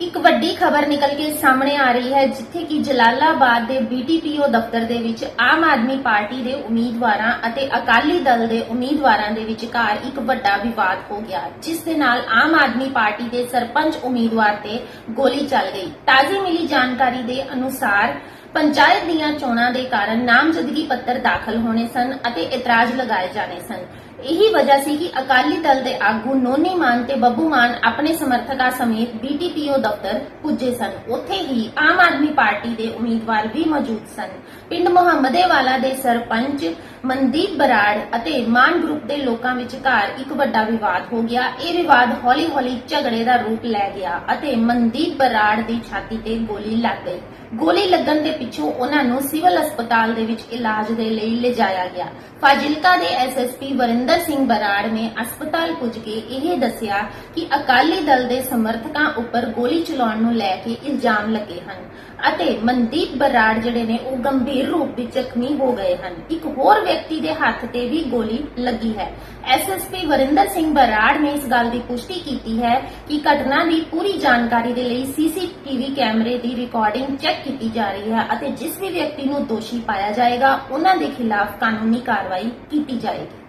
ਇੱਕ ਵੱਡੀ ਖਬਰ ਨਿਕਲ ਕੇ ਸਾਹਮਣੇ ਆ ਰਹੀ ਹੈ, ਜਿੱਥੇ ਕਿ ਜਲਾਲਾਬਾਦ ਦੇ ਬੀਟੀਪੀਓ ਦਫ਼ਤਰ ਦੇ ਵਿੱਚ ਆਮ ਆਦਮੀ ਪਾਰਟੀ ਦੇ ਉਮੀਦਵਾਰਾਂ ਅਤੇ ਅਕਾਲੀ ਦਲ ਦੇ ਉਮੀਦਵਾਰਾਂ ਦੇ ਵਿਚਕਾਰ ਇੱਕ ਵੱਡਾ ਵਿਵਾਦ ਹੋ ਗਿਆ, ਜਿਸ ਦੇ ਨਾਲ ਆਮ ਆਦਮੀ ਪਾਰਟੀ ਦੇ ਸਰਪੰਚ ਉਮੀਦਵਾਰ ਤੇ ਗੋਲੀ ਚੱਲ ਗਈ। ਤਾਜ਼ੀ ਮਿਲੀ ਜਾਣਕਾਰੀ ਦੇ ਅਨੁਸਾਰ ਪੰਚਾਇਤ ਦੀਆਂ ਚੋਣਾਂ ਦੇ ਕਾਰਨ ਨਾਮਜ਼ਦਗੀ ਪੱਤਰ ਦਾਖਲ ਹੋਣੇ ਸਨ ਅਤੇ ਇਤਰਾਜ਼ ਲਗਾਏ ਜਾਣੇ ਸਨ। ਇਹੀ ਵਜ੍ਹਾ ਸੀ ਕਿ ਅਕਾਲੀ ਦਲ ਦੇ ਆਗੂ ਨੋਨੀ ਮਾਨ ਤੇ ਬੱਬੂ ਮਾਨ ਆਪਣੇ ਸਮਰਥਕਾਂ ਸਮੇਤ ਬੀਟੀਪੀਓ ਦਫ਼ਤਰ ਪੁੱਜੇ ਸਨ। ਉੱਥੇ ਹੀ ਆਮ ਆਦਮੀ ਪਾਰਟੀ ਦੇ ਉਮੀਦਵਾਰ ਵੀ ਮੌਜੂਦ ਸਨ। ਪਿੰਡ ਮੁਹੰਮਦੇਵਾਲਾ ਦੇ ਸਰਪੰਚ ਮਨਦੀਪ ਬਰਾੜ ਅਤੇ ਮਾਨ ਗਰੁੱਪ ਦੇ ਲੋਕਾਂ ਵਿਚਕਾਰ ਇੱਕ ਵੱਡਾ ਵਿਵਾਦ ਹੋ ਗਿਆ। ਇਹ ਵਿਵਾਦ ਹੌਲੀ-ਹੌਲੀ ਝਗੜੇ ਦਾ ਰੂਪ ਲੈ ਗਿਆ ਅਤੇ ਮਨਦੀਪ ਬਰਾੜ ਦੀ ਛਾਤੀ ਤੇ ਗੋਲੀ ਲੱਗ ਗਈ। ਗੋਲੀ ਲੱਗਣ ਦੇ ਪਿੱਛੋਂ ਉਹਨਾਂ ਨੂੰ ਸਿਵਲ ਹਸਪਤਾਲ ਦੇ ਵਿੱਚ ਇਲਾਜ ਦੇ ਲਈ ਲਿਜਾਇਆ ਗਿਆ। ਫਾਜ਼ਿਲਕਾ ਦੇ ਐਸਐਸਪੀ ਵਰਿੰਦਰ ਸਿੰਘ ਬਰਾੜ ਨੇ ਹਸਪਤਾਲ ਪੁੱਜ ਕੇ ਇਹ ਦੱਸਿਆ ਕਿ ਅਕਾਲੀ ਦਲ ਦੇ ਸਮਰਥਕਾਂ ਉੱਪਰ ਗੋਲੀ ਚਲਾਉਣ ਨੂੰ ਲੈ ਕੇ ਇਲਜ਼ਾਮ ਲੱਗੇ ਹਨ ਅਤੇ ਮਨਦੀਪ ਬਰਾੜ ਜਿਹੜੇ ਨੇ ਉਹ ਗੰਭੀਰ ਰੂਪ ਵਿੱਚ ਜ਼ਖਮੀ ਹੋ ਗਏ ਹਨ। ਇੱਕ ਹੋਰ ਵਿਅਕਤੀ ਦੇ ਹੱਥ ਤੇ ਵੀ ਗੋਲੀ ਲੱਗੀ ਹੈ। ਐਸਐਸਪੀ ਵਰਿੰਦਰ ਸਿੰਘ ਬਰਾੜ ਨੇ ਇਸ ਗੱਲ ਦੀ ਪੁਸ਼ਟੀ ਕੀਤੀ ਹੈ ਕਿ ਘਟਨਾ ਦੀ ਪੂਰੀ ਜਾਣਕਾਰੀ ਦੇ ਲਈ ਸੀਸੀਟੀਵੀ ਕੈਮਰੇ ਦੀ ਰਿਕਾਰਡਿੰਗ ਚੈੱਕ ਕੀਤੀ ਜਾ ਰਹੀ ਹੈ ਅਤੇ ਜਿਸ ਵੀ ਵਿਅਕਤੀ ਨੂੰ ਦੋਸ਼ੀ ਪਾਇਆ ਜਾਏਗਾ, ਉਹਨਾਂ ਦੇ ਖਿਲਾਫ ਕਾਨੂੰਨੀ ਕਾਰਵਾਈ ਕੀਤੀ ਜਾਏਗੀ।